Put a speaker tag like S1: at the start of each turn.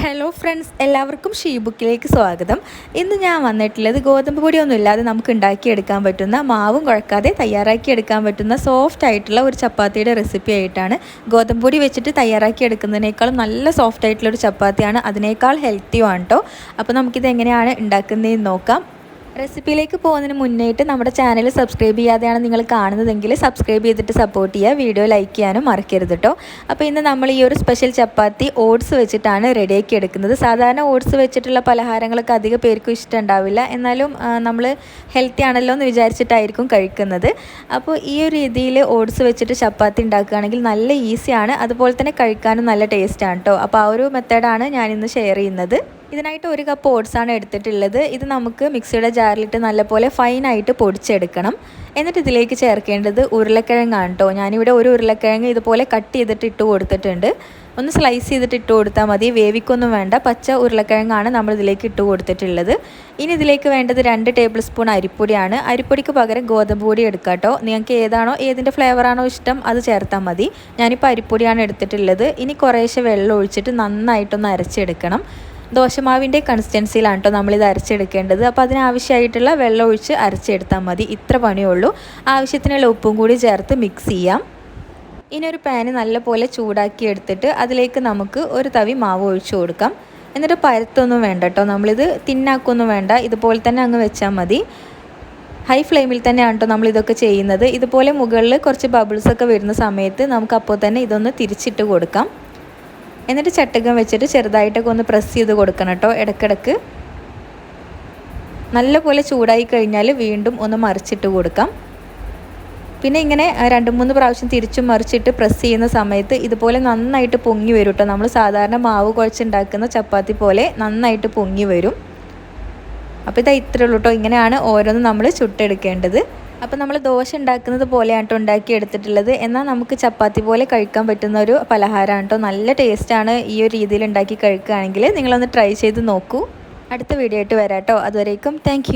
S1: Hello friends എല്ലാവർക്കും she ബുക്കിലേക്ക് സ്വാഗതം. ഇന്ന് ഞാൻ വന്നിട്ടുള്ളത് ഗോതമ്പ് പൊടിയൊന്നും ഇല്ലാതെ നമുക്ക് ഉണ്ടാക്കിയെടുക്കാൻ പറ്റുന്ന മാവും കുഴക്കാതെ തയ്യാറാക്കി എടുക്കാൻ പറ്റുന്ന സോഫ്റ്റ് ആയിട്ടുള്ള ഒരു ചപ്പാത്തിയുടെ റെസിപ്പി ആയിട്ടാണ് ഗോതമ്പ് പൊടി വെച്ചിട്ട് തയ്യാറാക്കി എടുക്കുന്നതിനേക്കാളും നല്ല സോഫ്റ്റ് ആയിട്ടുള്ള ഒരു ചപ്പാത്തിയാണ്. അതിനേക്കാൾ ഹെൽത്തിയുമാണ് കേട്ടോ അപ്പോൾ നമുക്കിത് എങ്ങനെയാണ് ഉണ്ടാക്കുന്നതെന്ന് നോക്കാം. റെസിപ്പിയിലേക്ക് പോകുന്നതിന് മുന്നേയിട്ട് നമ്മുടെ ചാനൽ സബ്സ്ക്രൈബ് ചെയ്യാതെയാണ് നിങ്ങൾ കാണുന്നതെങ്കിൽ സബ്സ്ക്രൈബ് ചെയ്തിട്ട് സപ്പോർട്ട് ചെയ്യുക വീഡിയോ ലൈക്ക് ചെയ്യാനും മറക്കരുത് കേട്ടോ അപ്പോൾ ഇന്ന് നമ്മൾ ഈ ഒരു സ്പെഷ്യൽ ചപ്പാത്തി ഓട്സ് വെച്ചിട്ടാണ് റെഡിയാക്കി എടുക്കുന്നത്. സാധാരണ ഓട്സ് വെച്ചിട്ടുള്ള പലഹാരങ്ങളൊക്കെ അധികം പേർക്കും ഇഷ്ടം ഉണ്ടാവില്ല. എന്നാലും നമ്മൾ ഹെൽത്തി ആണല്ലോ എന്ന് വിചാരിച്ചിട്ടായിരിക്കും കഴിക്കുന്നത്. അപ്പോൾ ഈ ഒരു രീതിയിൽ ഓട്സ് വെച്ചിട്ട് ചപ്പാത്തി ഉണ്ടാക്കുകയാണെങ്കിൽ നല്ല ഈസിയാണ് അതുപോലെ തന്നെ കഴിക്കാനും നല്ല ടേസ്റ്റാണ് കേട്ടോ അപ്പോൾ ആ ഒരു മെത്തേഡാണ് ഞാനിന്ന് ഷെയർ ചെയ്യുന്നത്. ഇതിനായിട്ട് ഒരു കപ്പ് ഓട്സാണ് എടുത്തിട്ടുള്ളത്. ഇത് നമുക്ക് മിക്സിയുടെ ജാറിലിട്ട് നല്ലപോലെ ഫൈനായിട്ട് പൊടിച്ചെടുക്കണം. എന്നിട്ട് ഇതിലേക്ക് ചേർക്കേണ്ടത് ഉരുളക്കിഴങ്ങാണ് കേട്ടോ ഞാനിവിടെ ഒരു ഉരുളക്കിഴങ്ങ് ഇതുപോലെ കട്ട് ചെയ്തിട്ട് ഇട്ട് കൊടുത്തിട്ടുണ്ട്. ഒന്ന് സ്ലൈസ് ചെയ്തിട്ട് ഇട്ട് കൊടുത്താൽ മതി. വേവിക്കൊന്നും വേണ്ട. പച്ച ഉരുളക്കിഴങ്ങാണ് നമ്മൾ ഇതിലേക്ക് ഇട്ട് കൊടുത്തിട്ടുള്ളത്. ഇനി ഇതിലേക്ക് വേണ്ടത് രണ്ട് ടേബിൾ സ്പൂൺ അരിപ്പൊടിയാണ്. അരിപ്പൊടിക്ക് പകരം ഗോതമ്പ് പൊടി എടുക്കാം കേട്ടോ നിങ്ങൾക്ക് ഏതാണോ ഏതിന്റെ ഫ്ലേവറാണോ ഇഷ്ടം അത് ചേർത്താൽ മതി. ഞാനിപ്പോൾ അരിപ്പൊടിയാണ് എടുത്തിട്ടുള്ളത്. ഇനി കുറേശ്ശെ വെള്ളം ഒഴിച്ചിട്ട് നന്നായിട്ടൊന്ന് അരച്ചെടുക്കണം. ദോശമാവിന്റെ കൺസിസ്റ്റൻസിയിലാണ് കേട്ടോ നമ്മളിത് അരച്ചെടുക്കേണ്ടത്. അപ്പോൾ അതിനാവശ്യമായിട്ടുള്ള വെള്ളം ഒഴിച്ച് അരച്ചെടുത്താൽ മതി. ഇത്ര പണിയുള്ളൂ. ആവശ്യത്തിനുള്ള ഉപ്പും കൂടി ചേർത്ത് മിക്സ് ചെയ്യാം. ഇനി ഒരു പാന് നല്ലപോലെ ചൂടാക്കി എടുത്തിട്ട് അതിലേക്ക് നമുക്ക് ഒരു തവി മാവ് ഒഴിച്ചു കൊടുക്കാം. എന്നിട്ട് പരത്തൊന്നും വേണ്ട കേട്ടോ നമ്മളിത് തിന്നാക്കൊന്നും വേണ്ട. ഇതുപോലെ തന്നെ അങ്ങ് വെച്ചാൽ മതി. ഹൈ ഫ്ലെയിമിൽ തന്നെയാണ് കേട്ടോ നമ്മളിതൊക്കെ ചെയ്യുന്നത്. ഇതുപോലെ മുകളിൽ കുറച്ച് ബബിൾസൊക്കെ വരുന്ന സമയത്ത് നമുക്ക് അപ്പോൾ തന്നെ ഇതൊന്ന് തിരിച്ചിട്ട് കൊടുക്കാം. എന്നിട്ട് ചട്ടകം വെച്ചിട്ട് ചെറുതായിട്ടൊക്കെ ഒന്ന് പ്രസ് ചെയ്ത് കൊടുക്കണം കേട്ടോ ഇടയ്ക്കിടയ്ക്ക് നല്ലപോലെ ചൂടായി കഴിഞ്ഞാൽ വീണ്ടും ഒന്ന് മറിച്ചിട്ട് കൊടുക്കാം. പിന്നെ ഇങ്ങനെ രണ്ട് മൂന്ന് പ്രാവശ്യം തിരിച്ചും മറിച്ചിട്ട് പ്രസ് ചെയ്യുന്ന സമയത്ത് ഇതുപോലെ നന്നായിട്ട് പൊങ്ങി വരും കേട്ടോ നമ്മൾ സാധാരണ മാവ് കുഴച്ചുണ്ടാക്കുന്ന ചപ്പാത്തി പോലെ നന്നായിട്ട് പൊങ്ങി വരും. അപ്പോൾ ഇതാ ഇത്രയുള്ളൂ കേട്ടോ ഇങ്ങനെയാണ് ഓരോന്ന് നമ്മൾ ചുട്ടെടുക്കേണ്ടത്. അപ്പോൾ നമ്മൾ ദോശ ഉണ്ടാക്കുന്നത് പോലെയാണ് കേട്ടോ ഉണ്ടാക്കി എടുത്തിട്ടുള്ളത് എന്നാൽ നമുക്ക് ചപ്പാത്തി പോലെ കഴിക്കാൻ പറ്റുന്ന ഒരു പലഹാരമാണ് കേട്ടോ നല്ല ടേസ്റ്റാണ് ഈ ഒരു രീതിയിൽ ഉണ്ടാക്കി കഴിക്കുകയാണെങ്കിൽ നിങ്ങളൊന്ന് ട്രൈ ചെയ്ത് നോക്കൂ. അടുത്ത വീഡിയോ ആയിട്ട് വരാം കേട്ടോ അതുവരേക്കും താങ്ക്